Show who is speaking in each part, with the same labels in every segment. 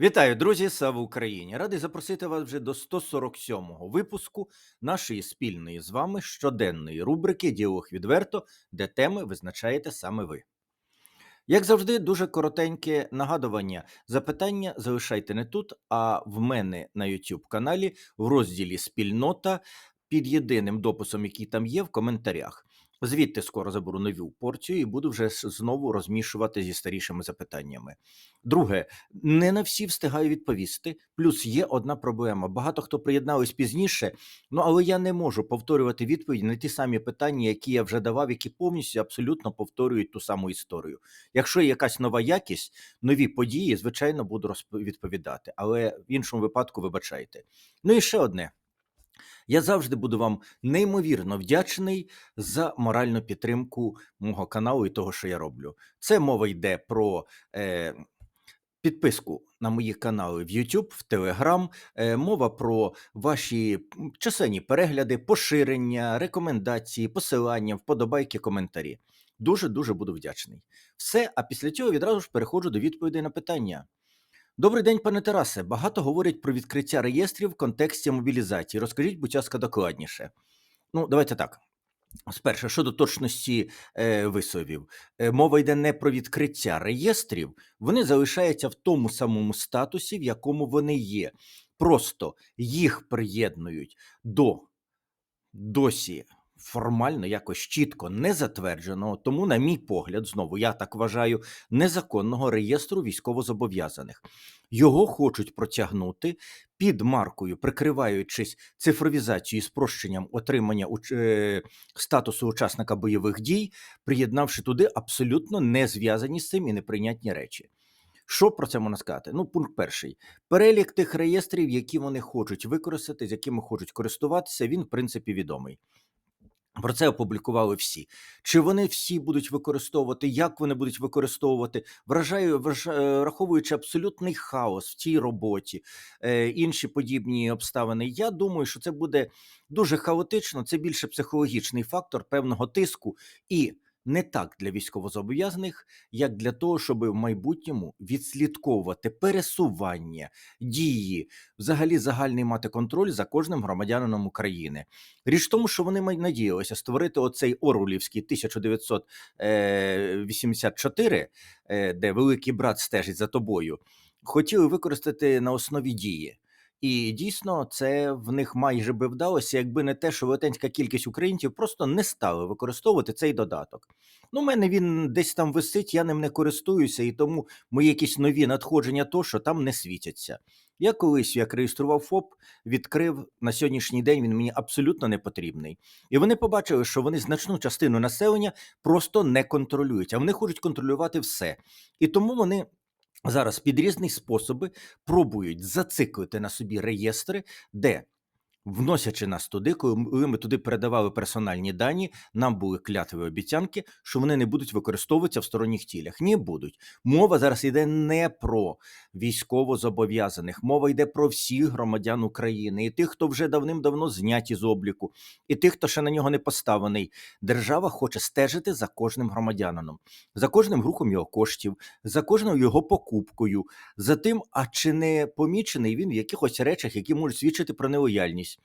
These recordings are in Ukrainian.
Speaker 1: Вітаю, друзі! Слава Україні! Радий запросити вас вже до 147-го випуску нашої спільної з вами щоденної рубрики Діалог відверто, де теми визначаєте саме ви. Як завжди, дуже коротеньке нагадування. Запитання залишайте не тут, а в мене на YouTube каналі в розділі Спільнота під єдиним дописом, який там є, в коментарях. Звідти скоро заберу нову порцію і буду вже знову розмішувати зі старішими запитаннями. Друге, не на всі встигаю відповісти. Плюс є одна проблема. Багато хто приєднались пізніше, ну але я не можу повторювати відповіді на ті самі питання, які я вже давав, які повністю абсолютно повторюють ту саму історію. Якщо є якась нова якість, нові події, звичайно, буду відповідати, але в іншому випадку вибачайте. Ну і ще одне. Я завжди буду вам неймовірно вдячний за моральну підтримку мого каналу і того, що я роблю. Це мова йде про е, підписку на мої канали в YouTube, в Telegram, е, мова про ваші численні перегляди, поширення, рекомендації, посилання, вподобайки, коментарі. Дуже дуже буду вдячний. Все, а після цього відразу ж переходжу до відповідей на питання. Добрий день, пане Тарасе. Багато говорять про відкриття реєстрів в контексті мобілізації. Розкажіть, будь ласка, докладніше. Ну, давайте так. Спершу, щодо точності е, висловів, е, мова йде не про відкриття реєстрів, вони залишаються в тому самому статусі, в якому вони є. Просто їх приєднують до досі формально якось чітко не затвердженого, тому, на мій погляд, знову я так вважаю, незаконного реєстру військовозобов'язаних. Його хочуть протягнути під маркою, прикриваючись цифровізацією і спрощенням отримання е, статусу учасника бойових дій, приєднавши туди абсолютно не зв'язані з цим і неприйнятні речі. Що про це можна сказати? Ну, пункт перший. Перелік тих реєстрів, які вони хочуть використати, з якими хочуть користуватися, він, в принципі, відомий. Про це опублікували всі. Чи вони всі будуть використовувати, як вони будуть використовувати, вражаю, враж- е, враховуючи абсолютний хаос в цій роботі, е, інші подібні обставини. Я думаю, що це буде дуже хаотично. Це більше психологічний фактор певного тиску і не так для військовозобов'язаних, як для того, щоб в майбутньому відслідковувати пересування, дії, взагалі загальний мати контроль за кожним громадянином України. Річ в тому, що вони надіялися створити оцей Орвелівський 1984, е, де великий брат стежить за тобою, хотіли використати на основі дії. І дійсно, це в них майже би вдалося, якби не те, що велетенська кількість українців просто не стали використовувати цей додаток. Ну, у мене він десь там висить, я ним не користуюся, і тому мої якісь нові надходження, то що там не світяться. Я колись як реєстрував ФОП, відкрив на сьогоднішній день. Він мені абсолютно не потрібний. І вони побачили, що вони значну частину населення просто не контролюють, а вони хочуть контролювати все. І тому вони. Зараз під різні способи пробують зациклити на собі реєстри, де, вносячи нас туди, коли ми туди передавали персональні дані, нам були клятві обіцянки, що вони не будуть використовуватися в сторонніх цілях. Ні, будуть. Мова зараз йде не про військовозобов'язаних, мова йде про всіх громадян України, і тих, хто вже давним-давно зняті з обліку, і тих, хто ще на нього не поставлений. Держава хоче стежити за кожним громадянином, за кожним рухом його коштів, за кожною його покупкою, за тим, а чи не помічений він в якихось речах, які можуть свідчити про нелояльність.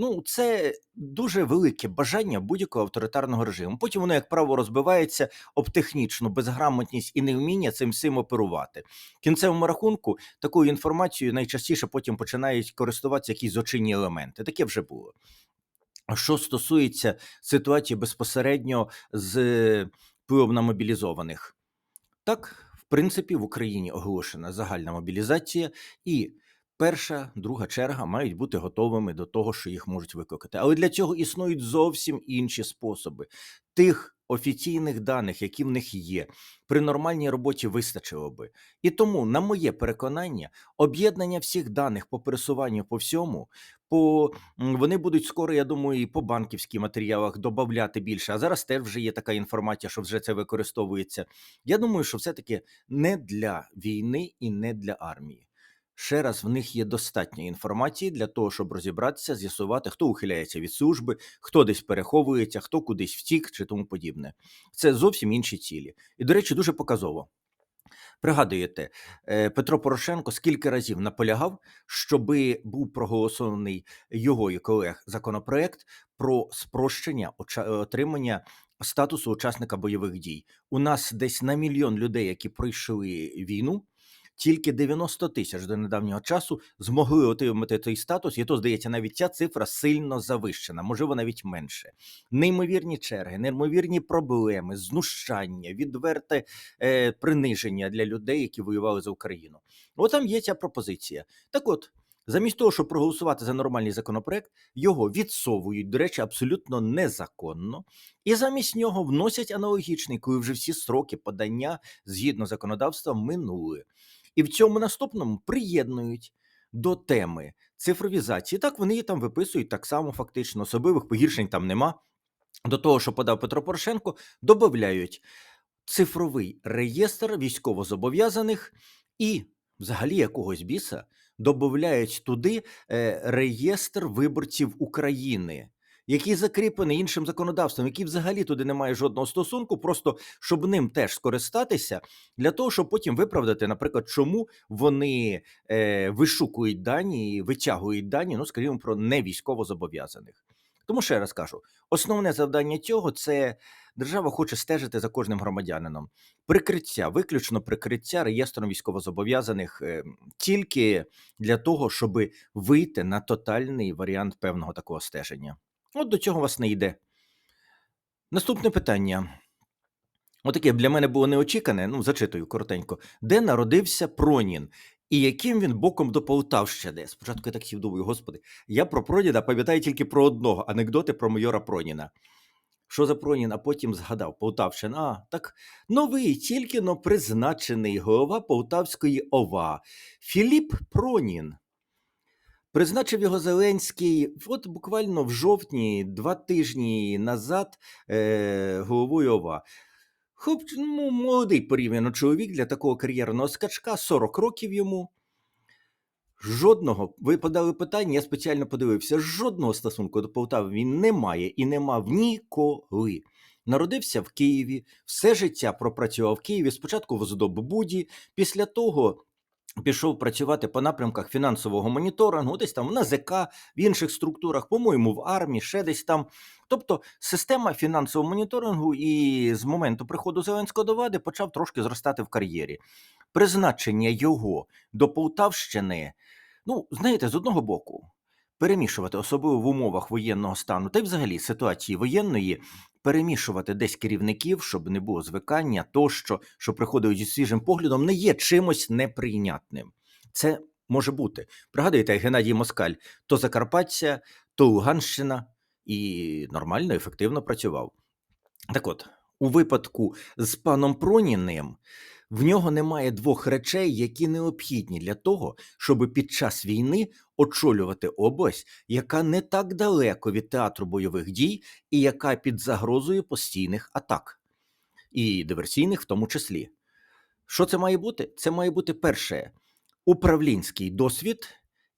Speaker 1: Ну, це дуже велике бажання будь-якого авторитарного режиму. Потім воно, як правило, розбивається об технічну безграмотність і невміння цим всім оперувати. В кінцевому рахунку такою інформацією найчастіше потім починають користуватися якісь злочинні елементи. Таке вже було. Що стосується ситуації безпосередньо з впливом на мобілізованих, так, в принципі, в Україні оголошена загальна мобілізація, і перша, друга черга мають бути готовими до того, що їх можуть викликати. Але для цього існують зовсім інші способи. Тих офіційних даних, які в них є, при нормальній роботі вистачило би. І тому, на моє переконання, об'єднання всіх даних по пересуванню по всьому, по вони будуть скоро, я думаю, і по банківських матеріалах додати більше. А зараз теж вже є така інформація, що вже це використовується. Я думаю, що все-таки не для війни і не для армії. Ще раз, в них є достатньо інформації для того, щоб розібратися, з'ясувати, хто ухиляється від служби, хто десь переховується, хто кудись втік чи тому подібне. Це зовсім інші цілі. І, до речі, дуже показово. Пригадуєте, е, Петро Порошенко скільки разів наполягав, щоби був проголосований його і колег законопроект про спрощення отримання статусу учасника бойових дій. У нас десь на мільйон людей, які пройшли війну. Тільки 90 тисяч до недавнього часу змогли отримати цей статус, і то здається, навіть ця цифра сильно завищена, можливо, навіть менше. Неймовірні черги, неймовірні проблеми, знущання, відверте е, приниження для людей, які воювали за Україну. От там є ця пропозиція. Так от, замість того, щоб проголосувати за нормальний законопроект, його відсовують, до речі, абсолютно незаконно, і замість нього вносять аналогічний, коли вже всі строки подання згідно законодавства минули. І в цьому наступному приєднують до теми цифровізації. Так вони її там виписують так само, фактично, особливих погіршень там нема. До того, що подав Петро Порошенко, додають цифровий реєстр військовозобов'язаних і, взагалі, якогось біса додають туди е, реєстр виборців України, який закріплений іншим законодавством, який взагалі туди не має жодного стосунку, просто щоб ним теж скористатися, для того, щоб потім виправдати, наприклад, чому вони е, вишукують дані витягують дані, ну скажімо, про невійськовозобов'язаних. Тому ще раз кажу: основне завдання цього це держава хоче стежити за кожним громадянином. Прикриття, виключно прикриття реєстром військовозобов'язаних е, тільки для того, щоб вийти на тотальний варіант певного такого стеження. От до цього вас не йде. Наступне питання. Отаке для мене було неочікане, ну зачитую коротенько. Де народився Пронін? І яким він боком до Полтавщини? Спочатку я так сів думаю, господи, я про Проніна пам'ятаю тільки про одного анекдоти про майора Проніна. Що за Пронін, а потім згадав Полтавщина. А, так новий, тільки но призначений голова Полтавської ОВА Філіп Пронін. Призначив його Зеленський от буквально в жовтні, два тижні назад, е, головою ОВА. Хоп, ну, молодий порівняно чоловік для такого кар'єрного скачка, 40 років йому. Жодного, ви подали питання, я спеціально подивився, жодного стосунку до Полтави він не має і не мав ніколи. Народився в Києві, все життя пропрацював в Києві, спочатку в Здоббуді, після того пішов працювати по напрямках фінансового моніторингу, десь там в НАЗК, в інших структурах, по-моєму, в армії, ще десь там. Тобто система фінансового моніторингу і з моменту приходу Зеленського до влади почав трошки зростати в кар'єрі. Призначення його до Полтавщини, ну, знаєте, з одного боку, перемішувати, особливо в умовах воєнного стану, та й взагалі ситуації воєнної, перемішувати десь керівників, щоб не було звикання, тощо, що приходить зі свіжим поглядом, не є чимось неприйнятним. Це може бути. Пригадуєте, Геннадій Москаль то Закарпаття, то Луганщина і нормально, ефективно працював. Так от, у випадку з паном Проніним в нього немає двох речей, які необхідні для того, щоб під час війни очолювати область, яка не так далеко від театру бойових дій і яка під загрозою постійних атак, і диверсійних в тому числі. Що це має бути? Це має бути перше управлінський досвід,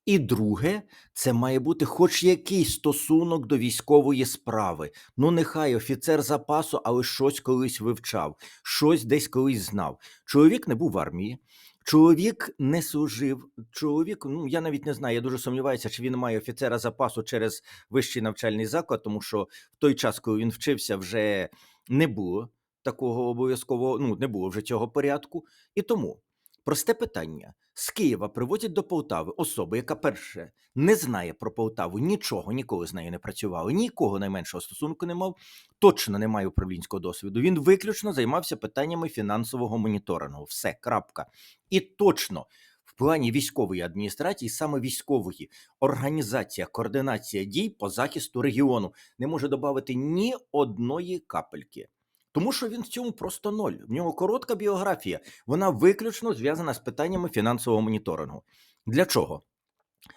Speaker 1: і друге, це має бути хоч якийсь стосунок до військової справи. Ну, нехай офіцер запасу, але щось колись вивчав, щось десь колись знав. Чоловік не був в армії. Чоловік не служив. Чоловік, ну я навіть не знаю. Я дуже сумніваюся, чи він має офіцера запасу через вищий навчальний заклад, тому що в той час, коли він вчився, вже не було такого обов'язкового, ну не було вже цього порядку. І тому просте питання: з Києва привозять до Полтави особу, яка перше не знає про Полтаву нічого, ніколи з нею не працювала, нікого найменшого стосунку не мав, точно не має управлінського досвіду. Він виключно займався питаннями фінансового моніторингу. Все, крапка. І точно. В плані військової адміністрації, саме військової організація, координація дій по захисту регіону не може додати ні одної капельки. Тому що він в цьому просто ноль. В нього коротка біографія. Вона виключно зв'язана з питаннями фінансового моніторингу. Для чого?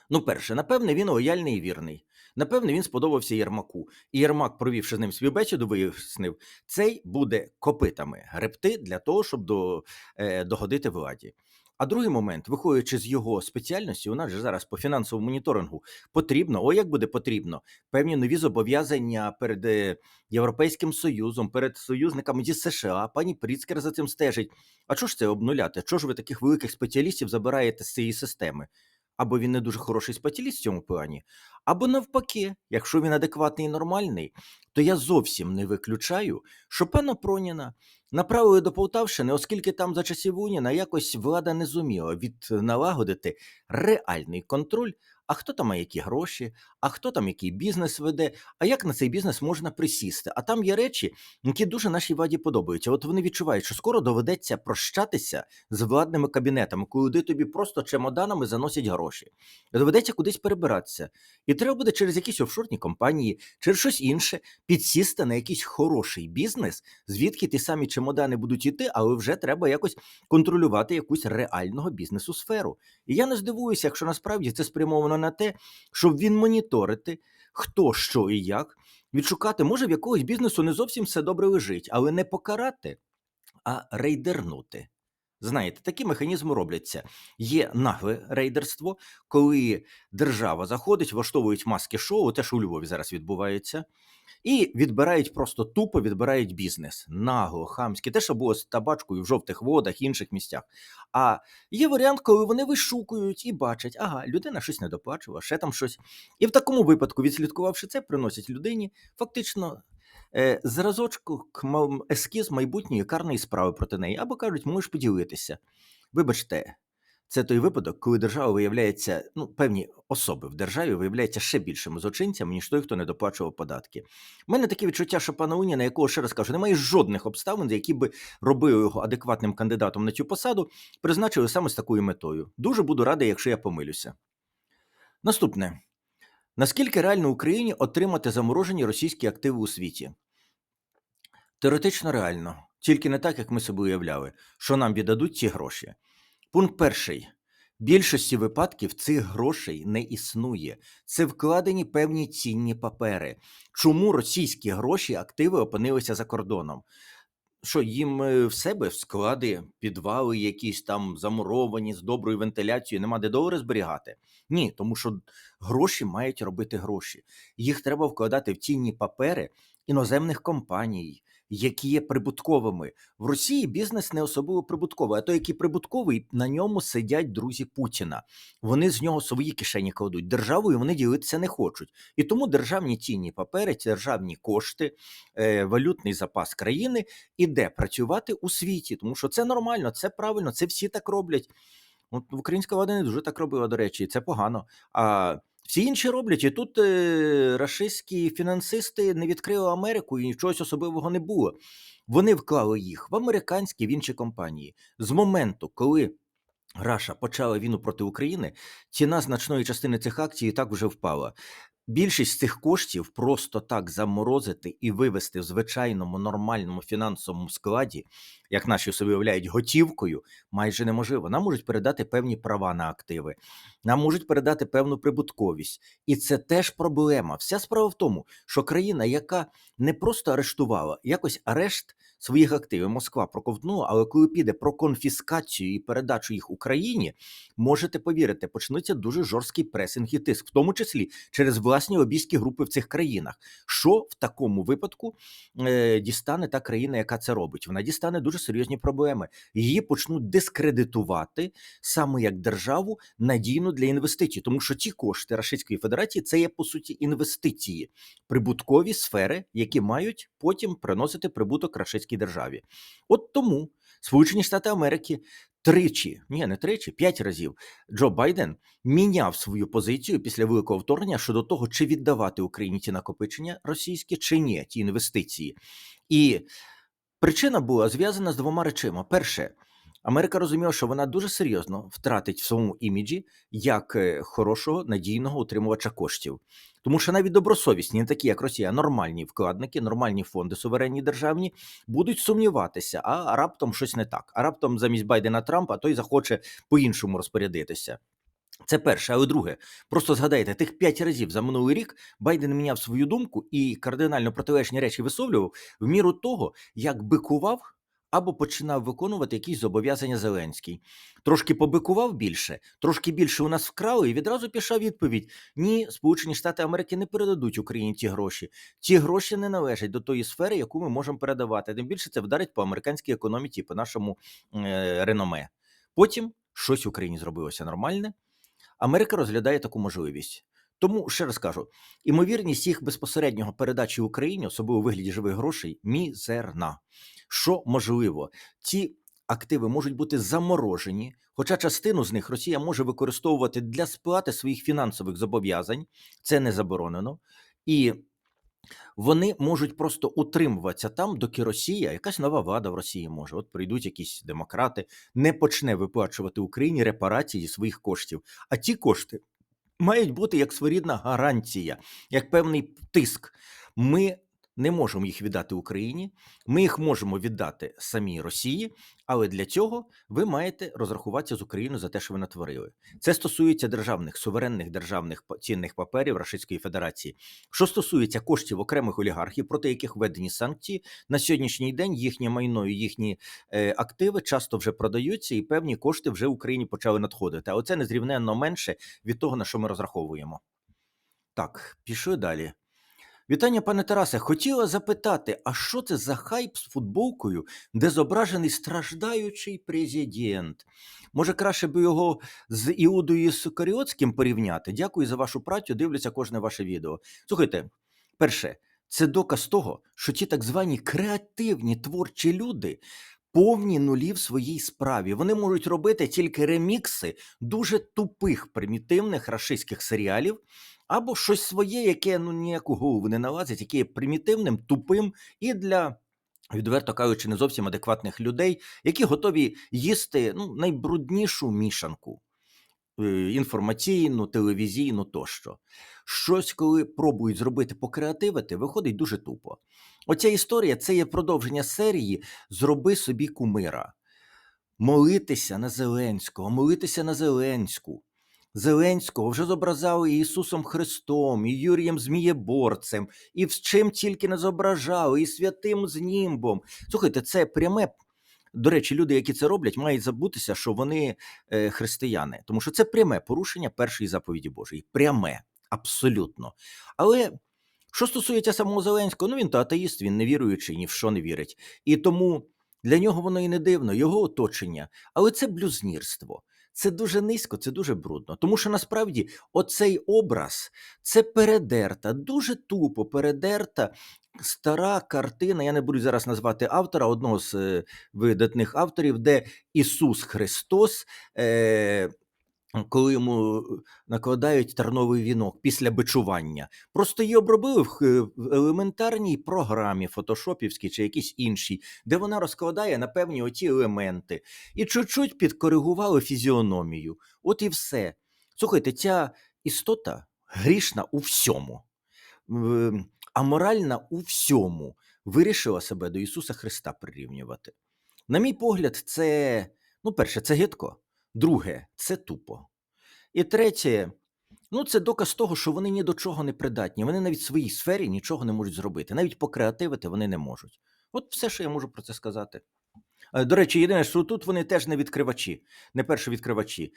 Speaker 1: Ну, перше, напевне, він лояльний і вірний. Напевне, він сподобався Єрмаку. І Єрмак, провівши з ним співбесіду, вияснив, цей буде копитами гребти для того, щоб до, е, догодити владі. А другий момент, виходячи з його спеціальності, у нас же зараз по фінансовому моніторингу потрібно, о, як буде потрібно, певні нові зобов'язання перед е, Європейським Союзом, перед союзниками зі США. Пані Пріцкер за цим стежить. А чого ж це обнуляти? Чого ж ви таких великих спеціалістів забираєте з цієї системи? Або він не дуже хороший спеціаліст в цьому плані, або навпаки, якщо він адекватний і нормальний, то я зовсім не виключаю, що пана Проніна направили до Полтавщини, оскільки там за часів Уніна якось влада не зуміла відналагодити реальний контроль. А хто там має які гроші, а хто там який бізнес веде, а як на цей бізнес можна присісти? А там є речі, які дуже нашій владі подобаються. От вони відчувають, що скоро доведеться прощатися з владними кабінетами, коли тобі просто чемоданами заносять гроші. Доведеться кудись перебиратися. І треба буде через якісь офшорні компанії, через щось інше підсісти на якийсь хороший бізнес, звідки ті самі чемодани будуть йти, але вже треба якось контролювати якусь реального бізнесу сферу. І я не здивуюся, якщо насправді це спрямовано на те, щоб він моніторити, хто що і як, відшукати, може в якогось бізнесу не зовсім все добре лежить, але не покарати, а рейдернути. Знаєте, такі механізми робляться. Є нагле рейдерство, коли держава заходить, влаштовують маски шоу, те, що у Львові зараз відбувається, і відбирають просто тупо відбирають бізнес. Нагло, хамське, те, що було з табачкою в жовтих водах, інших місцях. А є варіант, коли вони вишукують і бачать, ага, людина щось не доплачувала, ще там щось. І в такому випадку, відслідкувавши це, приносять людині фактично. Е, Зразочку к ескіз майбутньої карної справи проти неї, або кажуть, можеш поділитися. Вибачте, це той випадок, коли держава виявляється, ну, певні особи в державі виявляються ще більшими злочинцями, ніж той, хто не доплачував податки. У мене таке відчуття, що пана Уніна, якого ще раз кажу, немає жодних обставин, які би робили його адекватним кандидатом на цю посаду, призначили саме з такою метою. Дуже буду радий, якщо я помилюся. Наступне. Наскільки реально Україні отримати заморожені російські активи у світі? Теоретично реально, тільки не так, як ми собі уявляли, що нам віддадуть ці гроші. Пункт перший. Більшості випадків цих грошей не існує. Це вкладені певні цінні папери. Чому російські гроші, активи опинилися за кордоном? Що їм е, в себе в склади, підвали якісь там замуровані з доброю вентиляцією, нема де долари зберігати? Ні, тому що гроші мають робити гроші. Їх треба вкладати в цінні папери іноземних компаній, які є прибутковими. В Росії бізнес не особливо прибутковий, а той, який прибутковий, на ньому сидять друзі Путіна. Вони з нього свої кишені кладуть. Державою вони ділитися не хочуть. І тому державні цінні папери, державні кошти, е, валютний запас країни іде працювати у світі, тому що це нормально, це правильно, це всі так роблять. От українська влада не дуже так робила, до речі, і це погано. А всі інші роблять, і тут е, рашистські фінансисти не відкрили Америку і нічогось особливого не було. Вони вклали їх в американські в інші компанії. З моменту, коли Раша почала війну проти України, ціна значної частини цих акцій і так вже впала. Більшість цих коштів просто так заморозити і вивести в звичайному нормальному фінансовому складі, як наші собі уявляють, готівкою, майже неможливо. Нам можуть передати певні права на активи, нам можуть передати певну прибутковість. І це теж проблема. Вся справа в тому, що країна, яка не просто арештувала, якось арешт своїх активів Москва проковтнула, але коли піде про конфіскацію і передачу їх Україні, можете повірити, почнуться дуже жорсткий пресинг і тиск, в тому числі через власні лобійські групи в цих країнах. Що в такому випадку е, дістане та країна, яка це робить? Вона дістане дуже серйозні проблеми. Її почнуть дискредитувати саме як державу надійну для інвестицій, тому що ті кошти Рашистської Федерації це є по суті інвестиції, прибуткові сфери, які мають потім приносити прибуток рашистській державі. От тому Сполучені Штати Америки тричі, ні, не тричі, п'ять разів Джо Байден міняв свою позицію після великого вторгнення щодо того, чи віддавати Україні ті накопичення російські, чи ні, ті інвестиції. І причина була зв'язана з двома речима: перше. Америка розуміла, що вона дуже серйозно втратить в своєму іміджі як е, хорошого надійного утримувача коштів, тому що навіть добросовісні, не такі як Росія, нормальні вкладники, нормальні фонди суверенні державні будуть сумніватися, а раптом щось не так. А раптом замість Байдена Трампа той захоче по-іншому розпорядитися. Це перше, але друге, просто згадайте, тих п'ять разів за минулий рік Байден міняв свою думку і кардинально протилежні речі висловлював в міру того, як бикував або починав виконувати якісь зобов'язання Зеленський. Трошки побикував більше, трошки більше у нас вкрали, і відразу пішла відповідь: ні, Сполучені Штати Америки не передадуть Україні ті гроші. Ті гроші не належать до тої сфери, яку ми можемо передавати. Тим більше це вдарить по американській економіці, по нашому е, реноме. Потім щось в Україні зробилося нормальне. Америка розглядає таку можливість. Тому ще раз кажу: імовірність їх безпосереднього передачі Україні, особливо у вигляді живих грошей, мізерна. Що можливо, ці активи можуть бути заморожені, хоча частину з них Росія може використовувати для сплати своїх фінансових зобов'язань, це не заборонено. І вони можуть просто утримуватися там, доки Росія, якась нова влада в Росії може. От прийдуть якісь демократи, не почне виплачувати Україні репарації зі своїх коштів. А ті кошти мають бути як своєрідна гарантія, як певний тиск. Ми не можемо їх віддати Україні, ми їх можемо віддати самій Росії, але для цього ви маєте розрахуватися з Україною за те, що ви натворили. Це стосується державних суверенних державних цінних паперів Російської Федерації. Що стосується коштів окремих олігархів, проти яких введені санкції, на сьогоднішній день їхнє майно і їхні е, активи часто вже продаються, і певні кошти вже Україні почали надходити. Але це незрівненно менше від того, на що ми розраховуємо. Так, пішли далі. Вітання, пане Тарасе. Хотіла запитати, а що це за хайп з футболкою, де зображений страждаючий президент? Може, краще би його з Іудою Сукаріотським порівняти? Дякую за вашу працю. Дивлюся кожне ваше відео. Слухайте, перше, це доказ того, що ті так звані креативні творчі люди. Повні нулі в своїй справі. Вони можуть робити тільки ремікси дуже тупих примітивних рашистських серіалів, або щось своє, яке ну ніяку голову не налазить, яке є примітивним, тупим і для. Відверто кажучи, не зовсім адекватних людей, які готові їсти ну, найбруднішу мішанку е, інформаційну, телевізійну тощо. Щось, коли пробують зробити покреативити, виходить дуже тупо. Оця історія це є продовження серії Зроби собі кумира. Молитися на Зеленського, молитися на Зеленську. Зеленського вже зображали і Ісусом Христом, і Юрієм Змієборцем, і з чим тільки не зображали, і святим знімбом. Слухайте, це пряме. До речі, люди, які це роблять, мають забутися, що вони е, християни, тому що це пряме порушення першої заповіді Божої. Пряме, абсолютно. Але що стосується самого Зеленського, ну він то атеїст, він не віруючий, ні в що не вірить. І тому для нього воно і не дивно, його оточення. Але це блюзнірство. Це дуже низько, це дуже брудно. Тому що насправді оцей образ це передерта, дуже тупо передерта стара картина. Я не буду зараз назвати автора, одного з е, видатних авторів, де Ісус Христос. Е- коли йому накладають терновий вінок після бичування, просто її обробили в елементарній програмі, фотошопівській чи якійсь іншій, де вона розкладає на певні оті елементи, і чуть-чуть підкоригували фізіономію. От і все. Слухайте, ця істота грішна у всьому, аморальна у всьому, вирішила себе до Ісуса Христа прирівнювати. На мій погляд, це, ну, перше, це гидко. Друге, це тупо. І третє, ну це доказ того, що вони ні до чого не придатні. Вони навіть в своїй сфері нічого не можуть зробити. Навіть покреативити вони не можуть. От все, що я можу про це сказати. Е, До речі, єдине, що тут вони теж не відкривачі, не перші відкривачі.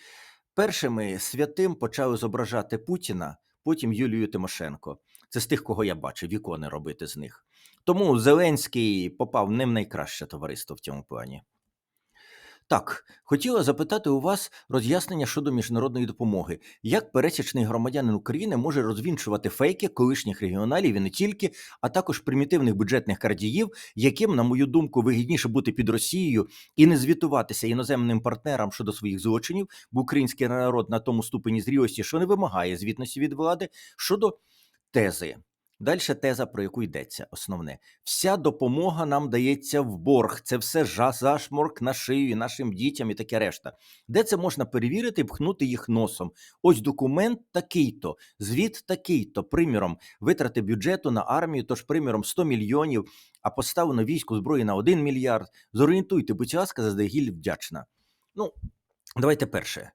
Speaker 1: Першими святим почали зображати Путіна, потім Юлію Тимошенко. Це з тих, кого я бачив, ікони робити з них. Тому Зеленський попав в найкраще товариство в цьому плані. Так, хотіла запитати у вас роз'яснення щодо міжнародної допомоги. Як пересічний громадянин України може розвінчувати фейки колишніх регіоналів і не тільки, а також примітивних бюджетних крадіїв, яким, на мою думку, вигідніше бути під Росією і не звітуватися іноземним партнерам щодо своїх злочинів, бо український народ на тому ступені зрілості, що не вимагає звітності від влади щодо тези. Далі теза, про яку йдеться, основне. Вся допомога нам дається в борг. Це все зашморк на шию і нашим дітям і таке решта. Де це можна перевірити і пхнути їх носом? Ось документ такий-то, звіт такий-то. Приміром, витрати бюджету на армію, тож приміром 100 мільйонів, а поставлено війську зброї на 1 мільярд. Зорієнтуйте, будь ласка, заздалегідь вдячна. Ну, давайте перше.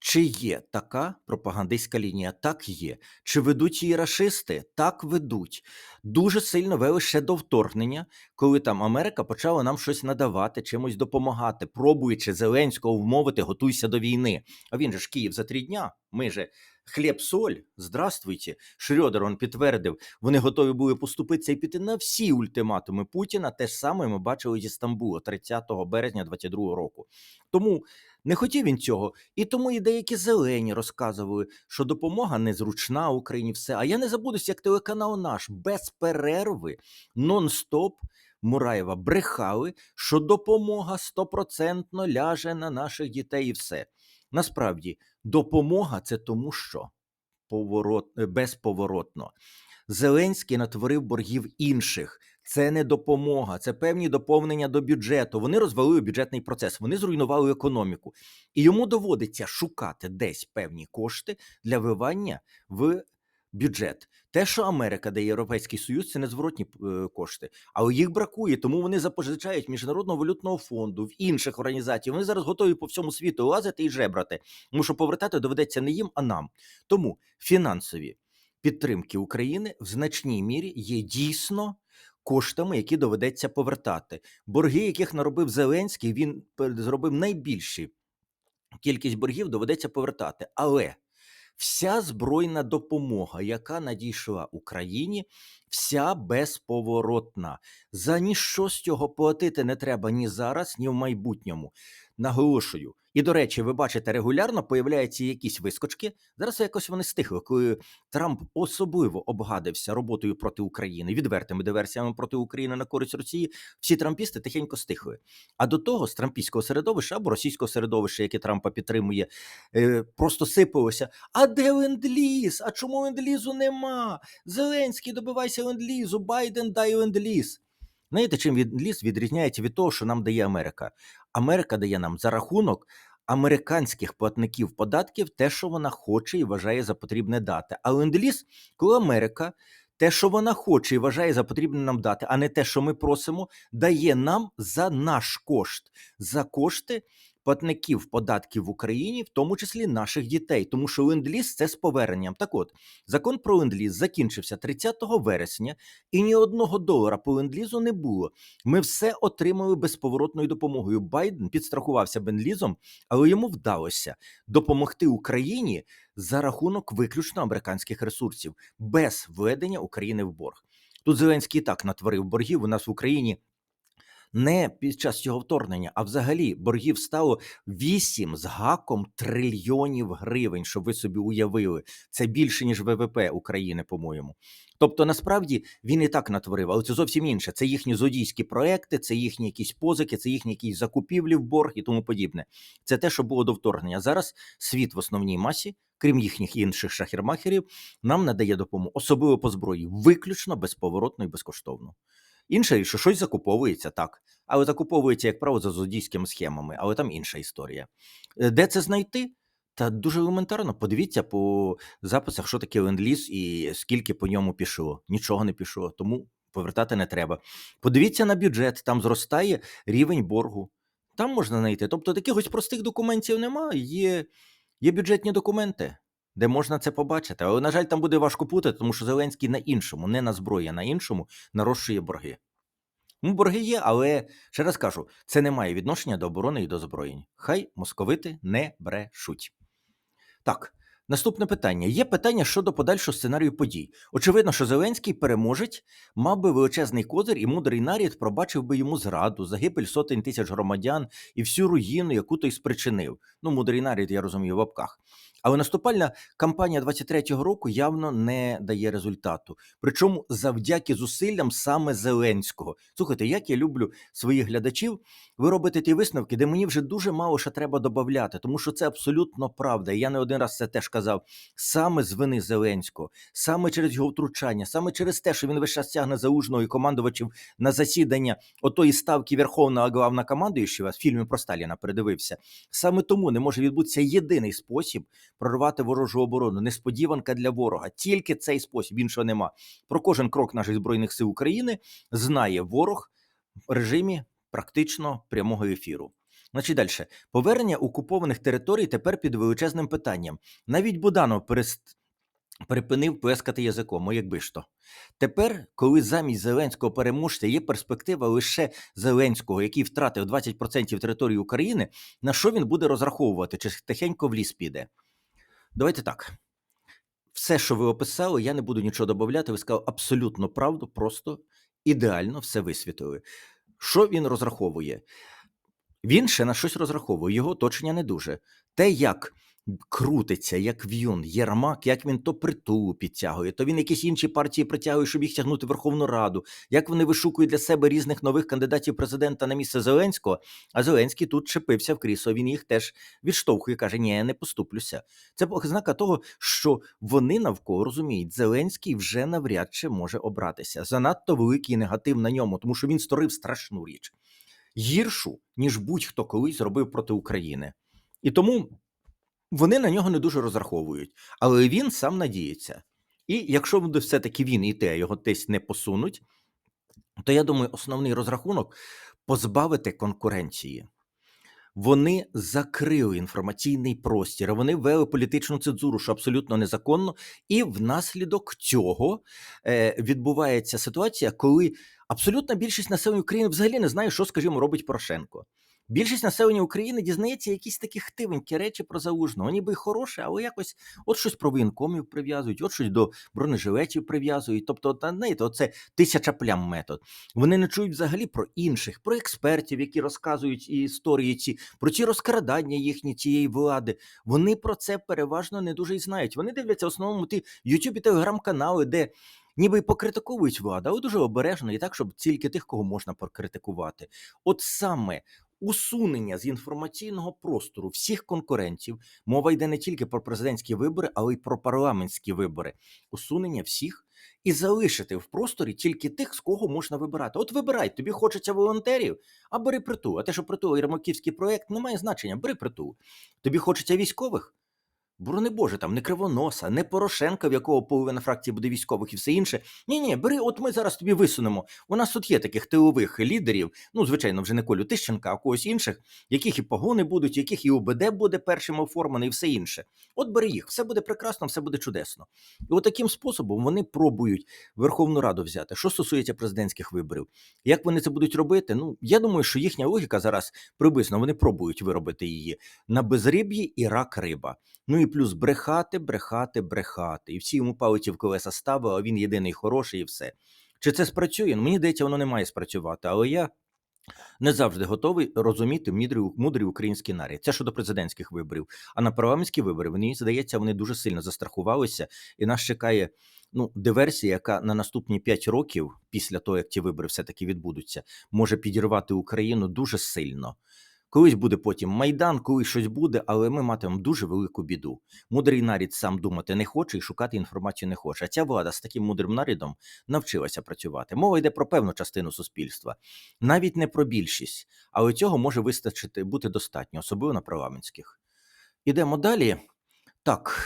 Speaker 1: Чи є така пропагандистська лінія? Так є. Чи ведуть її рашисти? Так ведуть. Дуже сильно вели ще до вторгнення, коли там Америка почала нам щось надавати, чимось допомагати, пробуючи Зеленського вмовити, готуйся до війни. А він же ж Київ за три дня. Ми же хліб, соль, здравствуйте. Шрёдер он підтвердив, вони готові були поступитися і піти на всі ультиматуми Путіна. Те ж саме ми бачили зі Стамбула 30 березня 22 року. Тому не хотів він цього, і тому і деякі зелені розказували, що допомога незручна Україні, все. А я не забудусь, як телеканал наш без перерви, нон-стоп Мураєва брехали, що допомога стопроцентно ляже на наших дітей і все. Насправді, допомога це тому, що поворот, е, безповоротно. Зеленський натворив боргів інших. Це не допомога, це певні доповнення до бюджету. Вони розвалили бюджетний процес, вони зруйнували економіку, і йому доводиться шукати десь певні кошти для вивання в бюджет. Те, що Америка дає Європейський Союз, це незворотні е, кошти, але їх бракує, тому вони запозичають міжнародного валютного фонду в інших організацій. Вони зараз готові по всьому світу лазити і жебрати. Тому що повертати доведеться не їм, а нам. Тому фінансові підтримки України в значній мірі є дійсно коштами, які доведеться повертати. Борги, яких наробив Зеленський, він зробив найбільші кількість боргів, доведеться повертати. Але вся збройна допомога, яка надійшла Україні, вся безповоротна. За ніщо з цього платити не треба ні зараз, ні в майбутньому. Наголошую. І до речі, ви бачите, регулярно появляються якісь вискочки. Зараз якось вони стихли, коли Трамп особливо обгадився роботою проти України, відвертими диверсіями проти України на користь Росії. Всі трампісти тихенько стихли. А до того з трампійського середовища або російського середовища, яке Трампа підтримує, е, просто сипалося. А де ленд-ліз? А чому ленд-лізу нема? Зеленський добивайся ленд-лізу, Байден дай ленд-ліз. Знаєте, чим від ліс відрізняється від того, що нам дає Америка? Америка дає нам за рахунок американських платників податків те, що вона хоче і вважає за потрібне дати. А ленд-ліз, коли Америка те, що вона хоче і вважає за потрібне нам дати, а не те, що ми просимо, дає нам за наш кошт, за кошти платників податків в Україні, в тому числі наших дітей, тому що ленд-ліз – це з поверненням. Так от, закон про ленд-ліз закінчився 30 вересня, і ні одного долара по ленд-лізу не було. Ми все отримали безповоротною допомогою. Байден підстрахувався ленд-лізом, але йому вдалося допомогти Україні за рахунок виключно американських ресурсів, без введення України в борг. Тут Зеленський і так натворив боргів. У нас в Україні не під час цього вторгнення, а взагалі боргів стало 8 з гаком трильйонів гривень, щоб ви собі уявили. Це більше ніж ВВП України, по-моєму. Тобто, насправді він і так натворив, але це зовсім інше. Це їхні злодійські проекти, це їхні якісь позики, це їхні якісь закупівлі в борг і тому подібне. Це те, що було до вторгнення. Зараз світ в основній масі, крім їхніх інших шахермахерів, нам надає допомогу, особливо по зброї, виключно безповоротно і безкоштовно. Інше, що щось закуповується так, але закуповується, як правило, за злодійськими схемами, але там інша історія. Е, Де це знайти? Та дуже елементарно. Подивіться по записах, що таке ленд-ліз і скільки по ньому пішло. Нічого не пішло, тому повертати не треба. Подивіться на бюджет, там зростає рівень боргу. Там можна знайти. Тобто таких ось простих документів немає. Є, є бюджетні документи, де можна це побачити. Але, на жаль, там буде важко путати, тому що Зеленський на іншому, не на зброї, а на іншому нарощує борги. Ну, борги є, але ще раз кажу, це не має відношення до оборони і до озброєнь. Хай московити не брешуть. Так, наступне питання. Є питання щодо подальшого сценарію подій. Очевидно, що Зеленський переможець мав би величезний козир, і мудрий нарід пробачив би йому зраду, загибель сотень тисяч громадян і всю руїну, яку той спричинив. Ну, мудрий нарід, я розумію, в лапках. Але наступальна кампанія 23-го року явно не дає результату. Причому завдяки зусиллям саме Зеленського. Слухайте, як я люблю своїх глядачів, ви робите ті висновки, де мені вже дуже мало що треба додати, тому що це абсолютно правда. І я не один раз це теж казав. Саме з вини Зеленського, саме через його втручання, саме через те, що він весь час тягне заужного і командувачів на засідання отої ставки Верховного Главнокомандуючого, в фільмі про Сталіна передивився. Саме тому не може відбутися єдиний спосіб прорвати ворожу оборону. Несподіванка для ворога. Тільки цей спосіб, іншого нема. Про кожен крок наших збройних сил України знає ворог в режимі практично прямого ефіру. Значить, далі. Повернення окупованих територій тепер під величезним питанням. Навіть Буданов перест... перепинив плескати язиком, о якби ж то. Тепер, коли замість Зеленського переможця є перспектива лише Зеленського, який втратив 20% території України, на що він буде розраховувати, чи тихенько в ліс піде? Давайте так. Все, що ви описали, я не буду нічого додати. Ви сказали абсолютно правду, просто ідеально все висвітлили. Що він розраховує? Він ще на щось розраховує, його оточення не дуже. Те, як крутиться, як в'юн, Єрмак, як він то притулу підтягує, то він якісь інші партії притягує, щоб їх тягнути в Верховну Раду, як вони вишукують для себе різних нових кандидатів президента на місце Зеленського, а Зеленський тут чепився в крісло, він їх теж відштовхує, каже: Ні, я не поступлюся. Це ознака того, що вони навколо розуміють, Зеленський вже навряд чи може обратися. Занадто великий негатив на ньому, тому що він створив страшну річ. Гіршу, ніж будь-хто колись зробив проти України. І тому вони на нього не дуже розраховують, але він сам надіється. І якщо буде все-таки він і те, його десь не посунуть, то я думаю, основний розрахунок позбавити конкуренції. Вони закрили інформаційний простір, вони ввели політичну цензуру, що абсолютно незаконно, і внаслідок цього е, відбувається ситуація, коли абсолютна більшість населення України взагалі не знає, що, скажімо, робить Порошенко. Більшість населення України дізнається якісь такі хтивенькі речі про залужного. Ніби хороше, але якось от щось про воєнкомів прив'язують, от щось до бронежилетів прив'язують. Тобто, та, знаєте, оце тисяча плям метод. Вони не чують взагалі про інших, про експертів, які розказують історії ці, про ці розкрадання їхні цієї влади. Вони про це переважно не дуже й знають. Вони дивляться в основному ті YouTube і телеграм-канали, де. Ніби й покритикують владу, але дуже обережно і так, щоб тільки тих, кого можна покритикувати. От саме усунення з інформаційного простору всіх конкурентів. Мова йде не тільки про президентські вибори, але й про парламентські вибори. Усунення всіх і залишити в просторі тільки тих, з кого можна вибирати. От вибирай, тобі хочеться волонтерів, а бери притул. А те, що притул Єрмаківський проєкт, не має значення. Бери притул. Тобі хочеться військових. Борони Боже, там не кривоноса, не Порошенка, в якого половина фракції буде військових і все інше. Ні, ні, бери, от ми зараз тобі висунемо. У нас тут є таких тилових лідерів, ну, звичайно, вже не Колю Тищенка, а когось інших, яких і погони будуть, яких і ОБД буде першим оформлений, і все інше. От бери їх, все буде прекрасно, все буде чудесно. І от таким способом вони пробують Верховну Раду взяти. Що стосується президентських виборів, як вони це будуть робити? Ну, я думаю, що їхня логіка зараз приблизно вони пробують виробити її на безриб'ї і рак риба. Ну і плюс брехати, брехати, брехати. І всі йому палиці в колеса ставили, а він єдиний хороший і все. Чи це спрацює? Ну, мені здається, воно не має спрацювати, але я не завжди готовий розуміти мудрий, мудрий український нарід. Це щодо президентських виборів. А на парламентські вибори мені здається, вони дуже сильно застрахувалися, і нас чекає ну, диверсія, яка на наступні 5 років, після того як ті вибори все-таки відбудуться, може підірвати Україну дуже сильно. Колись буде потім майдан, колись щось буде, але ми матимемо дуже велику біду. Мудрий нарід сам думати не хоче і шукати інформацію не хоче. А ця влада з таким мудрим нарідом навчилася працювати. Мова йде про певну частину суспільства, навіть не про більшість, але цього може вистачити бути достатньо, особливо на парламентських. Ідемо далі. Так.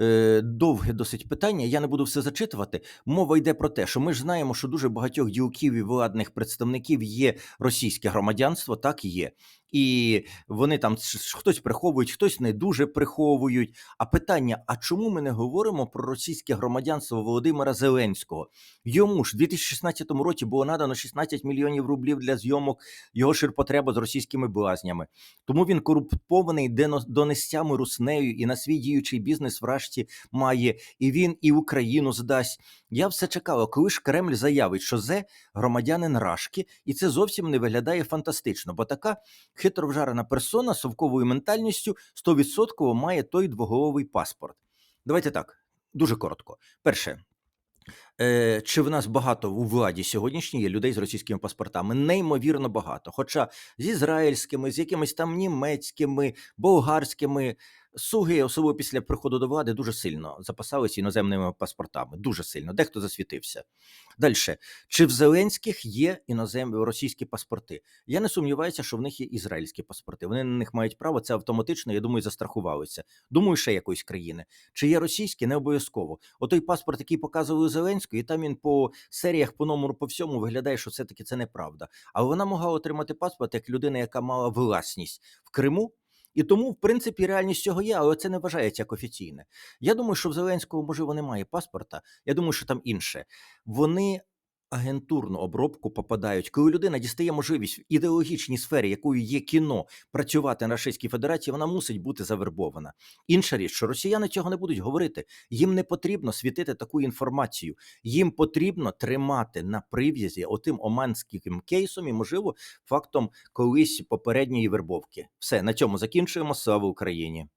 Speaker 1: Е, довге досить питання. Я не буду все зачитувати. Мова йде про те, що ми ж знаємо, що дуже багатьох ділків і владних представників є російське громадянство, так є. І вони там хтось приховують, хтось не дуже приховують. А питання: а чому ми не говоримо про російське громадянство Володимира Зеленського? Йому ж в 2016 році було надано 16 мільйонів рублів для зйомок його ширпотреба з російськими блазнями. Тому він корумпований донестями руснею і на свій діючий бізнес врешті має. І він і Україну здасть. Я все чекала, коли ж Кремль заявить, що Зе громадянин Рашки, і це зовсім не виглядає фантастично, бо така хитровжарена персона з совковою ментальністю 100% має той двоголовий паспорт. Давайте так, дуже коротко. Перше. Е, Чи в нас багато у владі сьогоднішній є людей з російськими паспортами? Неймовірно багато. Хоча з ізраїльськими, з якимись там німецькими, болгарськими, Суги, особливо після приходу до влади, дуже сильно запасалися іноземними паспортами. Дуже сильно. Дехто засвітився. Далі, чи в Зеленських є іноземні російські паспорти? Я не сумніваюся, що в них є ізраїльські паспорти. Вони на них мають право. Це автоматично. Я думаю, застрахувалися. Думаю, ще якоїсь країни. Чи є російські, не обов'язково. Отой паспорт, який показували Зеленському. Зеленського, і там він по серіях, по номеру, по всьому виглядає, що все-таки це неправда. Але вона могла отримати паспорт як людина, яка мала власність в Криму. І тому, в принципі, реальність цього є, але це не вважається як офіційне. Я думаю, що в Зеленського, можливо, немає паспорта. Я думаю, що там інше. Вони агентурну обробку попадають, коли людина дістає можливість в ідеологічній сфері, якою є кіно, працювати на Російській Федерації, вона мусить бути завербована. Інша річ, що росіяни цього не будуть говорити. Їм не потрібно світити таку інформацію. Їм потрібно тримати на прив'язі отим оманським кейсом і, можливо, фактом колись попередньої вербовки. Все на цьому закінчуємо. Слава Україні!